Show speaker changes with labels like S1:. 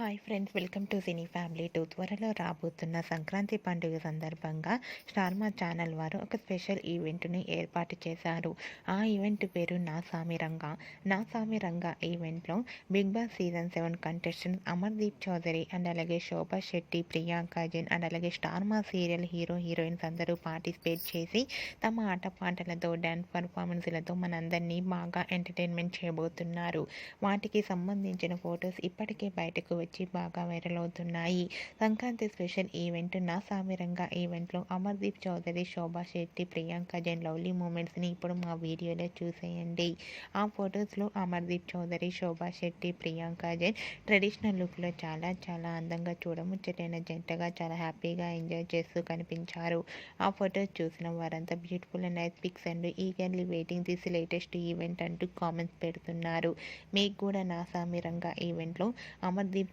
S1: Hi friends welcome to cine family two త్వరలో రాబోతున్న సంక్రాంతి పండుగ సందర్భంగా స్టార్మా ఛానల్ వారు ఒక స్పెషల్ ఈవెంట్ని ఏర్పాటు చేశారు. ఆ ఈవెంట్ పేరు నా సామిరంగా నా సామిరంగా ఈవెంట్లో big boss season seven contestant Amardeep Chowdary and అలాగే శోభా శెట్టి ప్రియాంక జైన్ అండ్ అలాగే స్టార్మా సీరియల్ హీరో హీరోయిన్స్ అందరూ పార్టిసిపేట్ చేసి తమ ఆటపాటలతో డ్యాన్స్ పర్ఫార్మెన్స్లతో మనందరినీ బాగా ఎంటర్టైన్మెంట్ చేయబోతున్నారు. వాటికి సంబంధించిన ఫొటోస్ ఇప్పటికే బయటకు వచ్చి బాగా వైరల్ అవుతున్నాయి. సంక్రాంతి స్పెషల్ ఈవెంట్ నా సామిరంగా ఈవెంట్లో అమర్దీప్ చౌదరి శోభా శెట్టి ప్రియాంక జైన్ లవ్లీ మూమెంట్స్ని ఇప్పుడు మా వీడియోలో చూసేయండి. ఆ ఫొటోస్లో అమర్దీప్ చౌదరి శోభా శెట్టి ప్రియాంక జైన్ ట్రెడిషనల్ లుక్లో చాలా చాలా అందంగా చూడముచ్చటైన జంటగా చాలా హ్యాపీగా ఎంజాయ్ చేస్తూ కనిపించారు. ఆ ఫొటోస్ చూసిన వారంతా beautiful and nice pics and eagerly waiting this latest event అంటూ కామెంట్స్ పెడుతున్నారు. మీకు కూడా నా సామిరంగా ఈవెంట్లో అమర్దీప్